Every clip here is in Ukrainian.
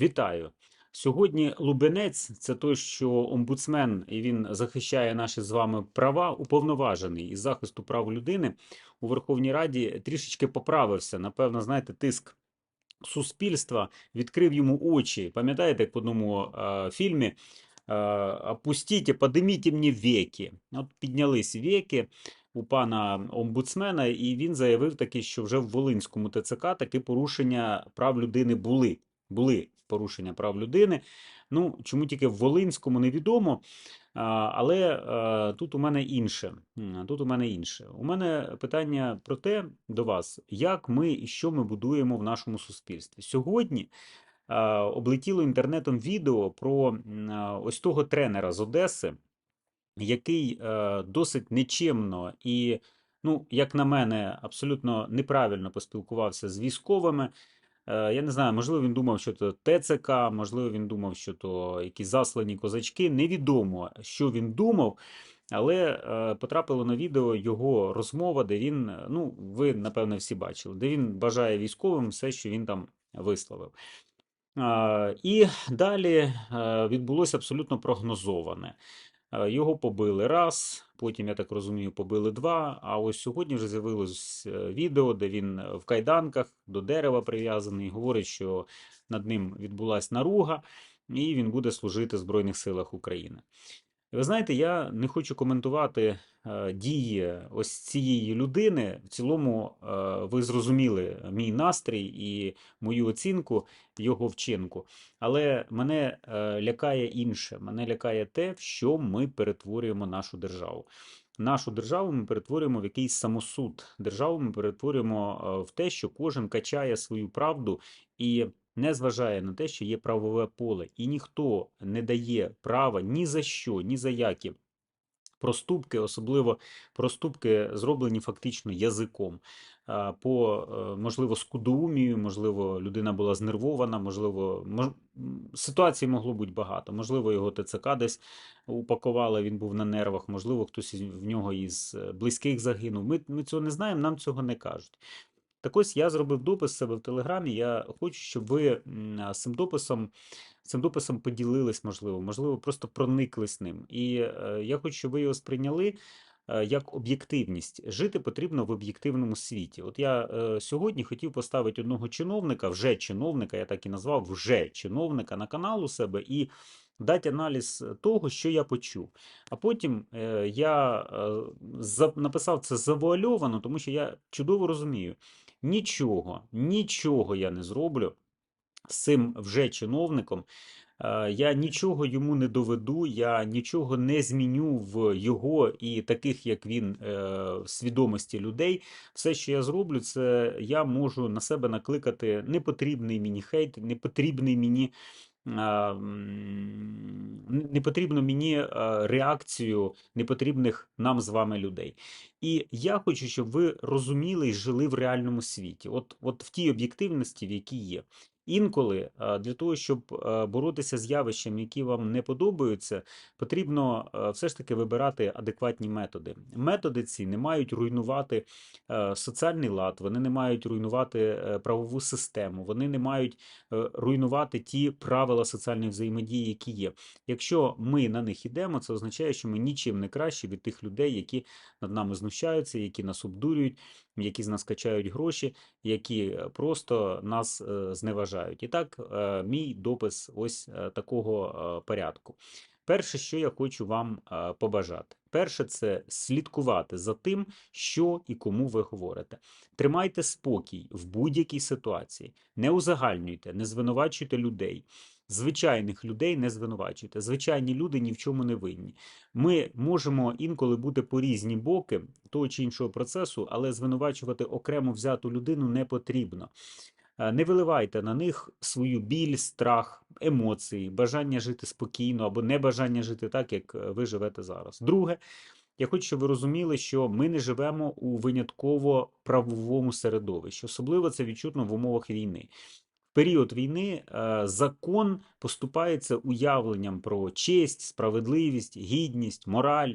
Вітаю! Сьогодні Лубенець це той, що омбудсмен, і він захищає наші з вами права, уповноважений із захисту прав людини у Верховній Раді трішечки поправився. Напевно, знаєте, тиск суспільства відкрив йому очі. Пам'ятаєте, як в одному е, фільмі е, «Опустіть, подиміть мені веки. От піднялись веки у пана омбудсмена, і він заявив таки, що вже в Волинському ТЦК таки порушення прав людини були. Були порушення прав людини. Ну, чому тільки в Волинському невідомо. Але тут у мене інше. Тут у мене інше. У мене питання про те до вас, як ми і що ми будуємо в нашому суспільстві. Сьогодні облетіло інтернетом відео про ось того тренера з Одеси, який е, досить нечемно і, ну, як на мене, абсолютно неправильно поспілкувався з військовими. Е, Я не знаю, можливо, він думав, що то ТЦК, можливо, він думав, що то якісь заслані козачки. Невідомо, що він думав, але е, потрапило на відео його розмова, де він, е, ну, ви, напевне, всі бачили, де він бажає військовим все, що він там висловив. І далі відбулося абсолютно прогнозоване. Е, Його побили раз, потім, я так розумію, побили два. А ось сьогодні вже з'явилось е, відео, де він в кайданках до дерева прив'язаний, говорить, що над ним відбулася наруга, і він буде служити в Збройних силах України. Ви знаєте, я не хочу коментувати е, дії ось цієї людини. В цілому, е, ви зрозуміли мій настрій і мою оцінку його вчинку. Але мене е, лякає інше. Мене лякає те, в що ми перетворюємо нашу державу. Нашу державу ми перетворюємо в якийсь самосуд. Державу ми перетворюємо е, в те, що кожен качає свою правду і не зважає на те, що є правове поле, і ніхто не дає права ні за що, ні за які проступки, особливо проступки, зроблені фактично язиком. По, е, можливо, скудоумію, можливо, людина була знервована, можливо, мож... ситуацій могло бути багато. Можливо, його ТЦК десь упакували, він був на нервах, можливо, хтось в нього із е, близьких загинув. Ми, ми цього не знаємо, нам цього не кажуть. Так ось я зробив допис себе в Телеграмі. Я хочу, щоб ви цим дописом, цим дописом поділились, можливо, можливо, просто прониклись ним. І е, я хочу, щоб ви його сприйняли е, як об'єктивність. Жити потрібно в об'єктивному світі. От я е, сьогодні хотів поставити одного чиновника, вже чиновника, я так і назвав, вже чиновника на канал у себе і дати аналіз того, що я почув. А потім е, я е, за- написав це завуальовано, тому що я чудово розумію. Нічого, нічого я не зроблю з цим вже чиновником. Е, Я нічого йому не доведу, я нічого не зміню в його і таких, як він, е, свідомості людей. Все, що я зроблю, це я можу на себе накликати непотрібний мені хейт, непотрібний мені. А, м, Не не потрібно мені е, реакцію непотрібних нам з вами людей. І я хочу, щоб ви розуміли і жили в реальному світі, от, от в тій об'єктивності, в якій є. Інколи для того, щоб е, боротися з явищами, які вам не подобаються, потрібно е, все ж таки вибирати адекватні методи. Методи ці не мають руйнувати е, соціальний лад, вони не мають руйнувати правову систему, вони не мають руйнувати ті правила соціальної взаємодії, які є. Якщо ми на них йдемо, це означає, що ми нічим не кращі від тих людей, які над нами знущаються, які нас обдурюють, які з нас качають гроші, які просто нас е, зневажають. І так, е, мій допис ось е, такого е, порядку. Перше, що я хочу вам побажати. Перше, це слідкувати за тим, що і кому ви говорите. Тримайте спокій в будь-якій ситуації, не узагальнюйте, не звинувачуйте людей. Звичайних людей не звинувачуйте. Звичайні люди ні в чому не винні. Ми можемо інколи бути по різні боки того чи іншого процесу, але звинувачувати окремо взяту людину не потрібно. Е, Не виливайте на них свою біль, страх, емоції, бажання жити спокійно або небажання жити так, як е, ви живете зараз. Друге, я хочу, щоб ви розуміли, що ми не живемо у винятково правовому середовищі. Особливо це відчутно в умовах війни. В період війни е, закон поступається уявленням про честь, справедливість, гідність, мораль.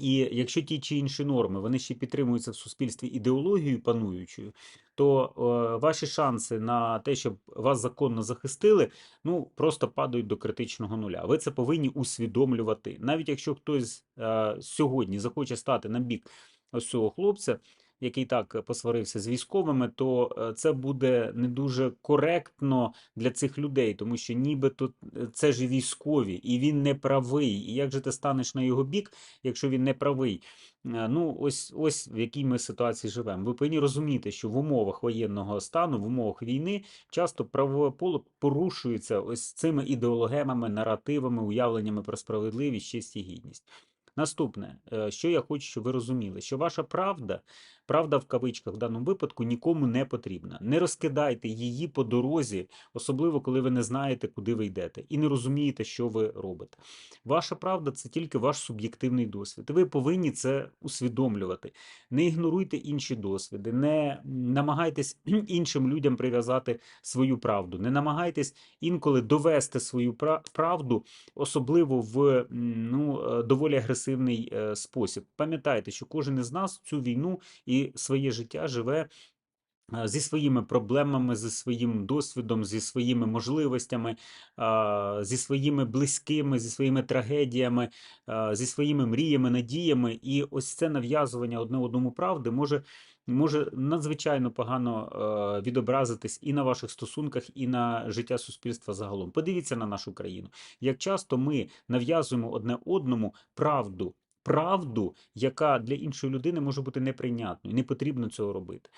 І якщо ті чи інші норми вони ще підтримуються в суспільстві ідеологією пануючою, то е, ваші шанси на те, щоб вас законно захистили, ну просто падають до критичного нуля. Ви це повинні усвідомлювати. Навіть якщо хтось е, сьогодні захоче стати на бік ось цього хлопця, який так посварився з військовими, то е, це буде не дуже коректно для цих людей, тому що нібито е, це ж військові, і він не правий. І як же ти станеш на його бік, якщо він не правий? Е, Ну, ось ось в якій ми ситуації живемо. Ви повинні розуміти, що в умовах воєнного стану, в умовах війни, часто правове поле порушується ось цими ідеологемами, наративами, уявленнями про справедливість, честь і гідність. Наступне, е, що я хочу, щоб ви розуміли, що ваша правда, правда в кавичках в даному випадку нікому не потрібна. Не розкидайте її по дорозі, особливо коли ви не знаєте, куди ви йдете, і не розумієте, що ви робите. Ваша правда це тільки ваш суб'єктивний досвід. Ви повинні це усвідомлювати. Не ігноруйте інші досвіди, не намагайтесь іншим людям прив'язати свою правду, не намагайтесь інколи довести свою правду, особливо в ну, е, доволі агресивний е, спосіб. Пам'ятайте, що кожен із нас цю війну і своє життя живе. е, Зі своїми проблемами, зі своїм досвідом, зі своїми можливостями, зі своїми близькими, зі своїми трагедіями, зі своїми мріями, надіями. І ось це нав'язування одне одному правди може, може надзвичайно погано е, відобразитись і на ваших стосунках, і на життя суспільства загалом. Подивіться на нашу країну. Як часто ми нав'язуємо одне одному правду. Правду, яка для іншої людини може бути неприйнятною, не потрібно цього робити.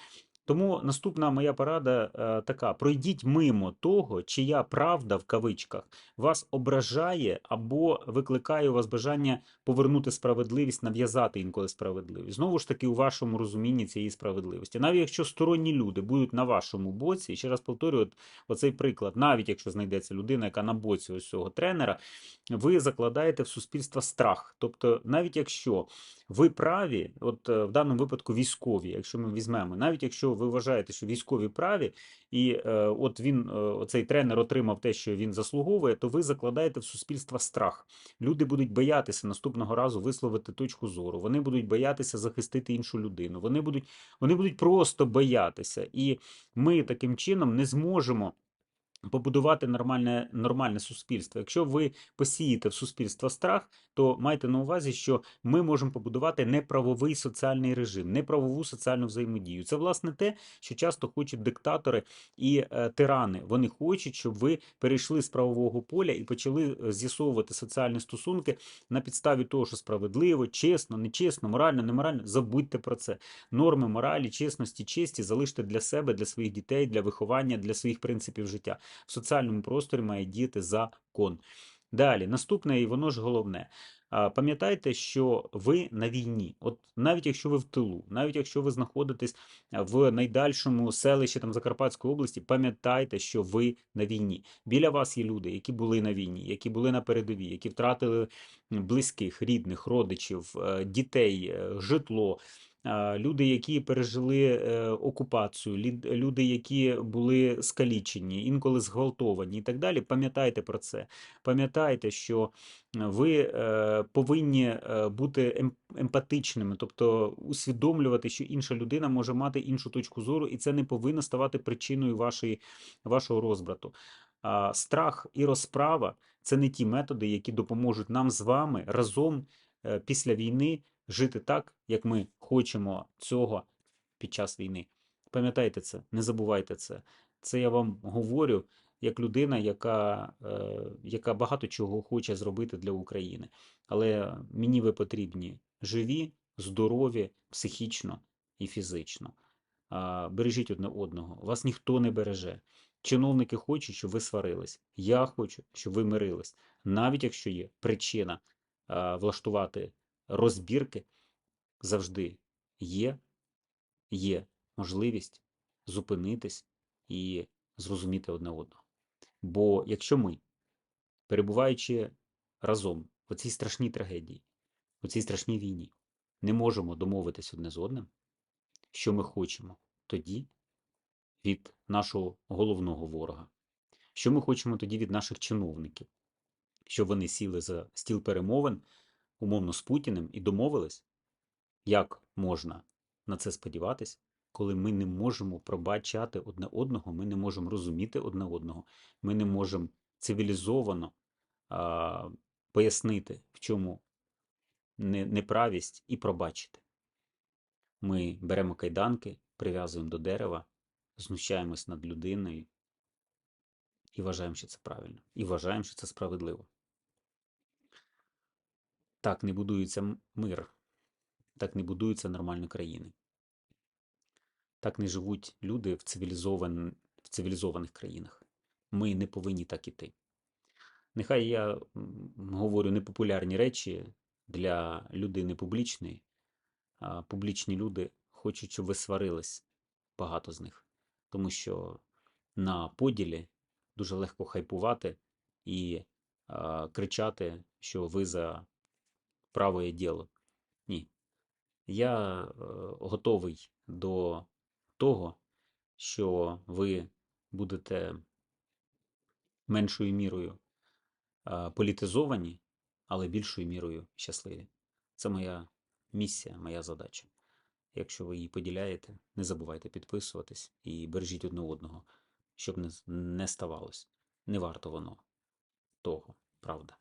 Тому наступна моя порада е, така: пройдіть мимо того, чия правда в кавичках вас ображає або викликає у вас бажання повернути справедливість, нав'язати інколи справедливість. Знову ж таки, у вашому розумінні цієї справедливості. Навіть якщо сторонні люди будуть на вашому боці, ще раз повторюю, от, оцей приклад, навіть якщо знайдеться людина, яка на боці ось цього тренера, ви закладаєте в суспільство страх. Тобто, навіть якщо ви праві, от е, в даному випадку військові, якщо ми візьмемо, навіть якщо ви вважаєте, що військові праві, і е, от він, е, оцей тренер отримав те, що він заслуговує, то ви закладаєте в суспільство страх. Люди будуть боятися наступного разу висловити точку зору. Вони будуть боятися захистити іншу людину. Вони будуть, вони будуть просто боятися. І ми таким чином не зможемо. Побудувати нормальне, нормальне суспільство. Якщо ви посієте в суспільство страх, то майте на увазі, що ми можемо побудувати неправовий соціальний режим, неправову соціальну взаємодію. Це власне те, що часто хочуть диктатори і е, тирани. Вони хочуть, щоб ви перейшли з правового поля і почали е, з'ясовувати соціальні стосунки на підставі того, що справедливо, чесно, нечесно, морально, неморально. Забудьте про це. Норми моралі, чесності, честі залиште для себе, для своїх дітей, для виховання, для своїх принципів життя. В соціальному просторі має діяти закон. Далі, наступне, і воно ж головне. Пам'ятайте, що ви на війні, от навіть якщо ви в тилу, навіть якщо ви знаходитесь в найдальшому селищі там Закарпатської області, пам'ятайте, що ви на війні. Біля вас є люди, які були на війні, які були на передовій, які втратили близьких, рідних, родичів, е, дітей, е, житло. Люди, які пережили е, окупацію, люди, які були скалічені, інколи зґвалтовані і так далі. Пам'ятайте про це. Пам'ятайте, що ви е, повинні е, бути ем- емпатичними, тобто усвідомлювати, що інша людина може мати іншу точку зору, і це не повинно ставати причиною вашої, вашого розбрату. Страх і розправа це не ті методи, які допоможуть нам з вами разом е, після війни жити так, як ми хочемо цього під час війни. Пам'ятайте це, не забувайте це. Це я вам говорю як людина, яка, е, яка багато чого хоче зробити для України. Але мені ви потрібні живі, здорові, психічно і фізично. А, Бережіть одне одного. Вас ніхто не береже. Чиновники хочуть, щоб ви сварились. Я хочу, щоб ви мирились. Навіть якщо є причина влаштувати розбірки, завжди є, є можливість зупинитись і зрозуміти одне одного. Бо якщо ми, перебуваючи разом в цій страшній трагедії, у цій страшній війні, не можемо домовитись одне з одним, що ми хочемо тоді від нашого головного ворога, що ми хочемо тоді від наших чиновників, щоб вони сіли за стіл перемовин, умовно з Путіним і домовились, як можна на це сподіватись, коли ми не можемо пробачати одне одного, ми не можемо розуміти одне одного, ми не можемо цивілізовано а, пояснити, в чому неправість і пробачити. Ми беремо кайданки, прив'язуємо до дерева, знущаємось над людиною і вважаємо, що це правильно. І вважаємо, що це справедливо. Так не будується мир, так не будуються нормальні країни. Так не живуть люди в, цивілізован... в цивілізованих країнах. Ми не повинні так іти. Нехай я говорю непопулярні речі для людини публічної, а публічні люди хочуть, щоб ви сварились, багато з них. Тому що на поділі дуже легко хайпувати і а, кричати, що ви за праве діло. Ні. Я е, готовий до того, що ви будете меншою мірою а, політизовані, але більшою мірою щасливі. Це моя місія, моя задача. Якщо ви її поділяєте, не забувайте підписуватись і бережіть одне одного, щоб не ставалось. Не варто воно того, правда.